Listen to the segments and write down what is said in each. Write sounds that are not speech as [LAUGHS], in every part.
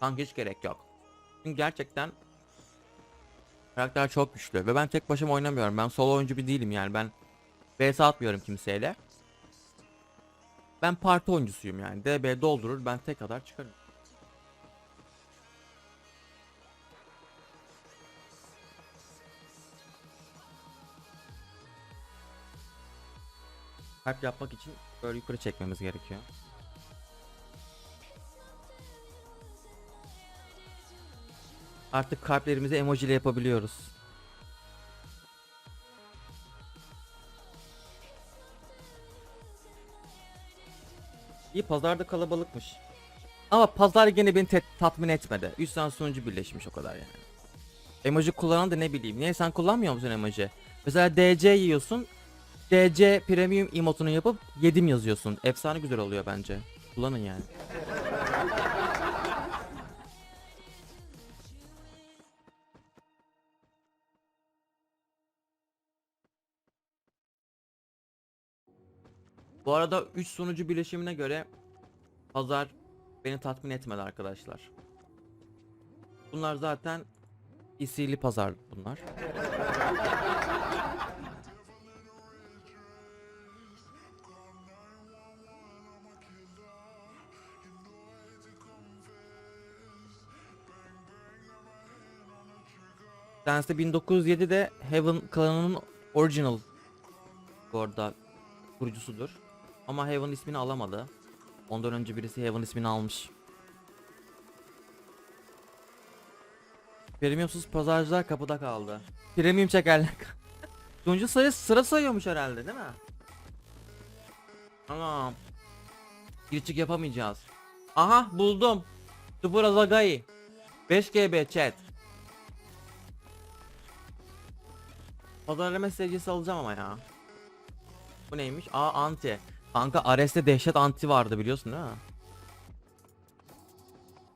Kanka hiç gerek yok. Çünkü gerçekten karakter çok güçlü ve ben tek başıma oynamıyorum. Ben solo oyuncu bir değilim yani. Ben vs atmıyorum kimseyle. Ben parti oyuncusuyum yani. DB doldurur ben tek kadar çıkarım. Kalp yapmak için böyle yukarı çekmemiz gerekiyor. Artık kalplerimizi emoji ile yapabiliyoruz. İyi pazarda kalabalıkmış. Ama pazar gene beni tatmin etmedi. 3 tane sunucu birleşmiş o kadar yani. Emoji kullanan da ne bileyim. Niye sen kullanmıyor musun emoji? Mesela DC yiyorsun. DC premium emotunu yapıp yedim yazıyorsun. Efsane güzel oluyor bence. Kullanın yani. Bu arada 3 sunucu birleşimine göre pazar beni tatmin etmedi arkadaşlar. Bunlar zaten isili pazar bunlar. Dance'de 1907'de Heaven klanının original bu arada kurucusudur. Ama Heaven ismini alamadı. Ondan önce birisi Heaven ismini almış. Premiumsuz pazarcılar kapıda kaldı. Premium çekerler. [LAUGHS] Sunucu sayısı sıra sayıyormuş herhalde değil mi? Tamam. Gir çık yapamayacağız. Aha buldum. Super Azagai. 5 GB chat. Pazarlama stratejisi alacağım ama ya. Bu neymiş? Aa anti. Kanka Ares'te dehşet anti vardı biliyorsun mi?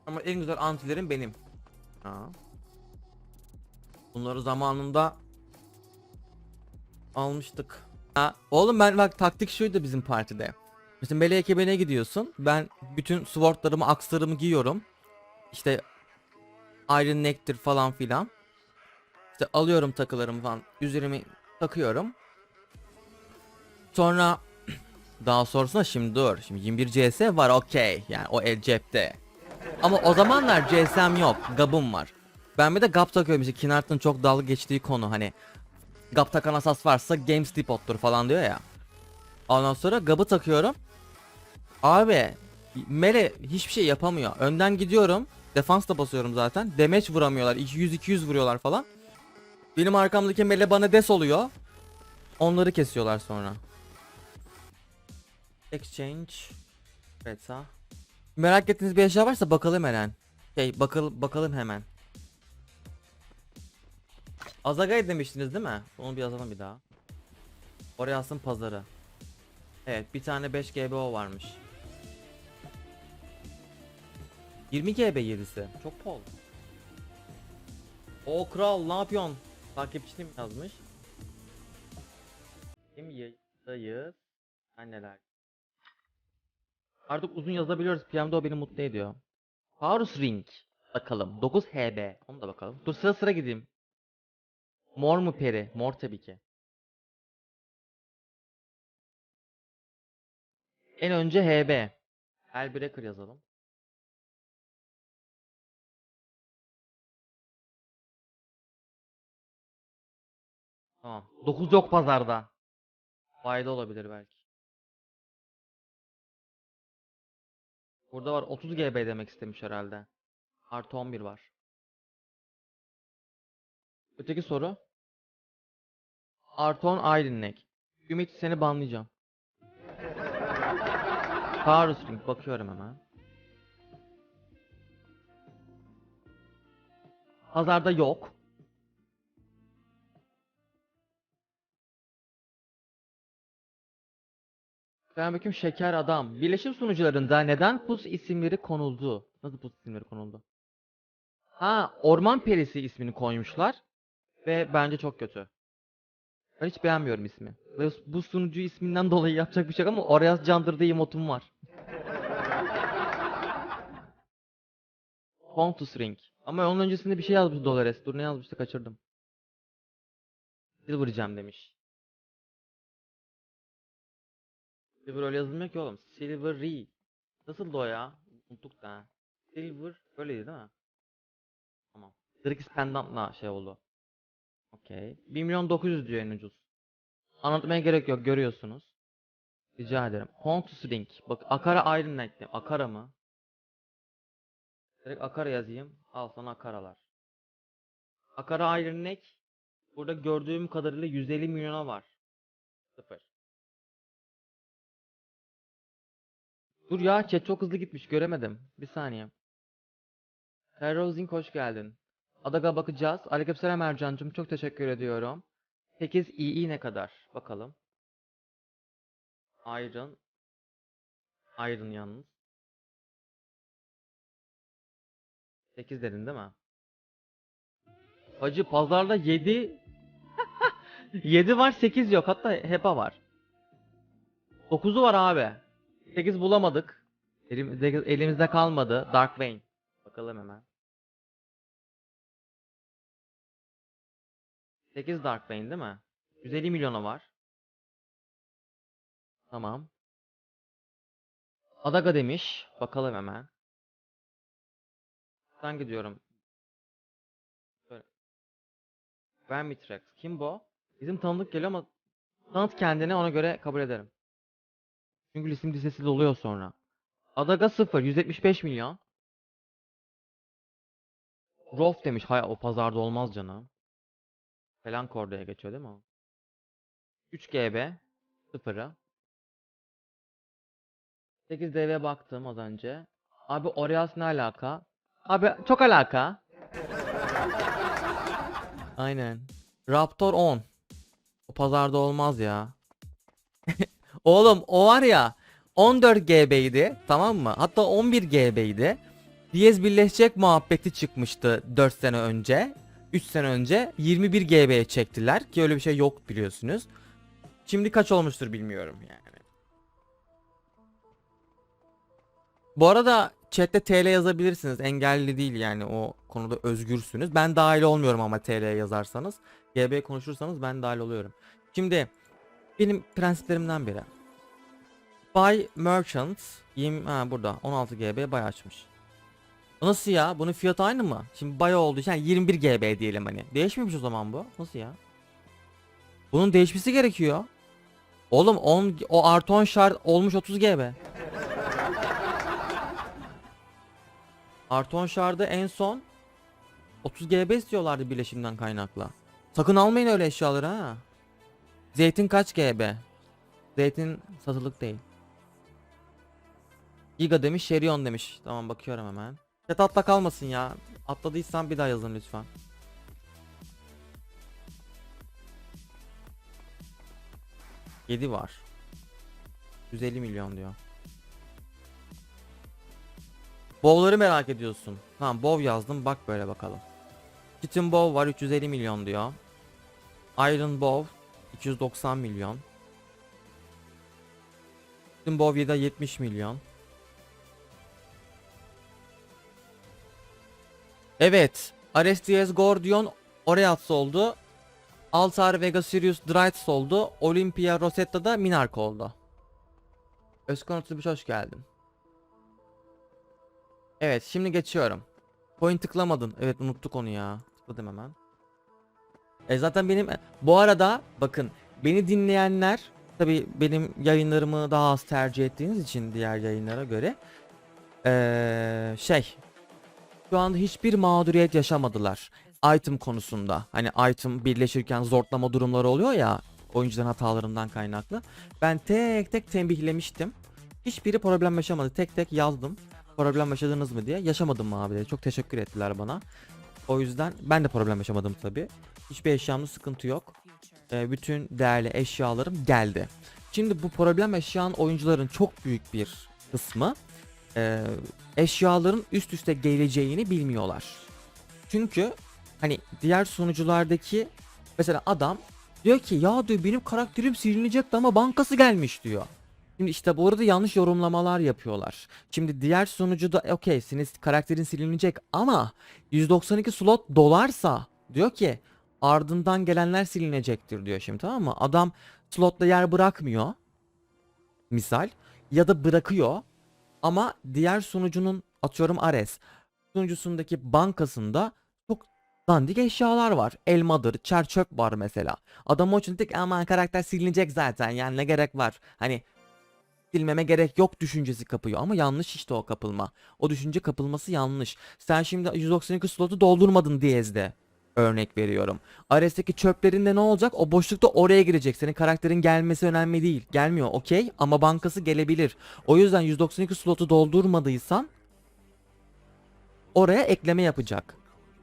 Ama en güzel antilerim benim. Ha. Bunları zamanında almıştık. Ha, oğlum ben bak taktik şuydu bizim partide. Mesela Melee ekibine gidiyorsun. Ben bütün swordlarımı, akslarımı giyiyorum. İşte Iron Neck'tir falan filan. İşte alıyorum takılarımı falan. Üzerime takıyorum. Sonra daha sonrasında şimdi dur. Şimdi 21 CS var okey. Yani o el cepte. Ama o zamanlar CS'm yok. Gab'ım var. Ben bir de Gab takıyorum işte. Kinart'ın çok dalga geçtiği konu hani. Gab takan asas varsa Games Depot'tur falan diyor ya. Ondan sonra Gab'ı takıyorum. Abi Mele hiçbir şey yapamıyor. Önden gidiyorum. Defans da basıyorum zaten. Damage vuramıyorlar. 200-200 vuruyorlar falan. Benim arkamdaki Mele bana des oluyor. Onları kesiyorlar sonra. Exchange. Beta. Merak ettiğiniz bir eşya varsa bakalım hemen. Şey bakalım bakalım hemen. Azagay demiştiniz değil mi? Onu bir yazalım bir daha. Oraya alsın pazarı. Evet bir tane 5 GBO varmış. 20 GB 7'si. Çok pahalı. O kral ne yapıyorsun? Takipçinim yazmış. Kim yayındayız? Anneler. Artık uzun yazabiliyoruz. PM'de o beni mutlu ediyor. Horus Ring. Bakalım. 9 HB. Onu da bakalım. Dur sıra sıra gideyim. Mor mu peri? Mor tabii ki. En önce HB. Hellbreaker yazalım. Tamam. 9 yok pazarda. Bayda olabilir belki. Burada var 30 GB demek istemiş herhalde. Artı 11 var. Öteki soru. Artı 10 Iron Neck. Ümit seni banlayacağım. Taurus Ring bakıyorum hemen. Pazarda yok. Selamünaleyküm şeker adam. Birleşim sunucularında neden pus isimleri konuldu? Nasıl pus isimleri konuldu? Ha, orman perisi ismini koymuşlar. Ve bence çok kötü. Ben hiç beğenmiyorum ismi. Bu sunucu isminden dolayı yapacak bir şey yok ama oraya candırdığı emotum var. [LAUGHS] Pontus Ring. Ama onun öncesinde bir şey yazmış Dolores. Dur ne yazmıştı kaçırdım. Silver Gem demiş. Silver öyle yazılmıyor ki oğlum. Silvery. Nasıl o ya? Unuttuk da. Silver böyleydi değil mi? Tamam. Drix Pendant'la şey oldu. Okey. 1 milyon 900 diyor en ucuz. Anlatmaya gerek yok görüyorsunuz. Rica ederim. Hontus Ring. Bak Akara Iron Knight'te. Akara mı? Direkt Akara yazayım. Al sana Akaralar. Akara Iron Neck. Burada gördüğüm kadarıyla 150 milyona var. Sıfır. Dur ya chat çok hızlı gitmiş göremedim. Bir saniye. Terrozing hoş geldin. Adaga bakacağız. Aleykümselam Ercan'cım çok teşekkür ediyorum. 8 II ne kadar? Bakalım. Iron. Iron yalnız. 8 dedin değil mi? Hacı pazarda 7 7 [LAUGHS] var 8 yok hatta HEPA var. 9'u var abi. 8 bulamadık. Elimizde, elimizde kalmadı. Dark Vein. Bakalım hemen. 8 Dark Vein değil mi? 150 milyona var. Tamam. Adaga demiş. Bakalım hemen. Ben gidiyorum. Mitrex. Kim bu? Bizim tanıdık geliyor ama tanıt kendini ona göre kabul ederim. Çünkü isim listesi doluyor sonra. Adaga 0. 175 milyon. Rof demiş. Hay o pazarda olmaz canım. Falan kordaya geçiyor değil mi o? 3 GB 0'a. 8 DV baktım az önce. Abi Oreas ne alaka? Abi çok alaka. Aynen. Raptor 10. O pazarda olmaz ya. Oğlum o var ya 14 GB'ydi tamam mı? Hatta 11 GB'ydi. Diyez birleşecek muhabbeti çıkmıştı 4 sene önce. 3 sene önce 21 GB'ye çektiler ki öyle bir şey yok biliyorsunuz. Şimdi kaç olmuştur bilmiyorum yani. Bu arada chatte TL yazabilirsiniz. Engelli değil yani o konuda özgürsünüz. Ben dahil olmuyorum ama TL yazarsanız. GB konuşursanız ben dahil oluyorum. Şimdi benim prensiplerimden biri. Buy Merchant 20 ha burada 16 GB buy açmış. Nasıl ya? Bunun fiyatı aynı mı? Şimdi buy olduğu için yani 21 GB diyelim hani. Değişmemiş o zaman bu. Nasıl ya? Bunun değişmesi gerekiyor. Oğlum 10 o artı 10 şart olmuş 30 GB. Artı 10 şardı en son 30 GB istiyorlardı birleşimden kaynakla. Sakın almayın öyle eşyaları ha. Zeytin kaç GB? Zeytin satılık değil. Giga demiş, Şerion demiş. Tamam bakıyorum hemen. Chat atla kalmasın ya. Atladıysan bir daha yazın lütfen. Yedi var. 150 milyon diyor. Bow'ları merak ediyorsun. Tamam Bow yazdım bak böyle bakalım. Kitten Bow var 350 milyon diyor. Iron Bow 290 milyon. 7 70 milyon. Evet. Ares Diaz Gordion Oreats oldu. Altar Vega Sirius Drites oldu. Olympia Rosetta da Minark oldu. Özkan 31 hoş geldin. Evet şimdi geçiyorum. Point tıklamadın. Evet unuttuk onu ya. Tıkladım hemen. E zaten benim bu arada bakın beni dinleyenler tabi benim yayınlarımı daha az tercih ettiğiniz için diğer yayınlara göre eee, şey şu anda hiçbir mağduriyet yaşamadılar item konusunda. Hani item birleşirken zorlama durumları oluyor ya oyuncuların hatalarından kaynaklı. Ben tek tek tembihlemiştim. Hiçbiri problem yaşamadı. Tek tek yazdım. Problem yaşadınız mı diye. Yaşamadım abi. Çok teşekkür ettiler bana. O yüzden ben de problem yaşamadım tabi. Hiçbir eşyamda sıkıntı yok. Ee, bütün değerli eşyalarım geldi. Şimdi bu problem yaşayan oyuncuların çok büyük bir kısmı e, eşyaların üst üste geleceğini bilmiyorlar. Çünkü hani diğer sunuculardaki mesela adam diyor ki ya diyor benim karakterim silinecekti ama bankası gelmiş diyor. Şimdi işte bu arada yanlış yorumlamalar yapıyorlar. Şimdi diğer sunucuda okey senin karakterin silinecek ama 192 slot dolarsa diyor ki ardından gelenler silinecektir diyor şimdi tamam mı? Adam slotta yer bırakmıyor. Misal ya da bırakıyor ama diğer sunucunun atıyorum Ares sunucusundaki bankasında çok dandik eşyalar var. Elmadır, çer çöp var mesela. Adam o için tek aman karakter silinecek zaten yani ne gerek var. Hani silmeme gerek yok düşüncesi kapıyor ama yanlış işte o kapılma. O düşünce kapılması yanlış. Sen şimdi 192 slotu doldurmadın diyezde. Örnek veriyorum. Ares'teki çöplerinde ne olacak? O boşlukta oraya girecek. Senin karakterin gelmesi önemli değil. Gelmiyor okey ama bankası gelebilir. O yüzden 192 slotu doldurmadıysan oraya ekleme yapacak.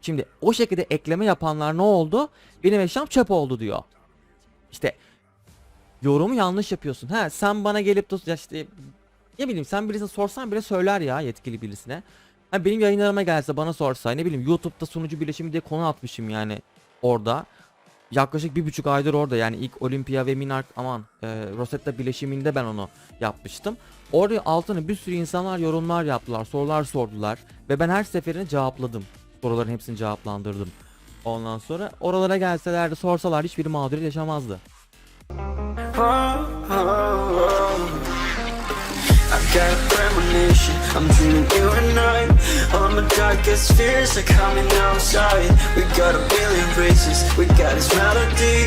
Şimdi o şekilde ekleme yapanlar ne oldu? Benim eşyam çöp oldu diyor. İşte yorumu yanlış yapıyorsun. Ha sen bana gelip de işte ne bileyim sen birisine sorsan bile söyler ya yetkili birisine. Ha benim yayınlarıma gelse bana sorsa ne bileyim YouTube'da sunucu birleşimi diye konu atmışım yani orada. Yaklaşık bir buçuk aydır orada yani ilk Olympia ve Minark aman e, Rosetta bileşiminde ben onu yapmıştım. Oraya altına bir sürü insanlar yorumlar yaptılar, sorular sordular ve ben her seferini cevapladım. Soruların hepsini cevaplandırdım. Ondan sonra oralara gelselerdi sorsalar hiçbiri mağduriyet yaşamazdı. I got a I'm dreaming you and I. All my darkest fears are coming outside. We got a billion races, we got this melody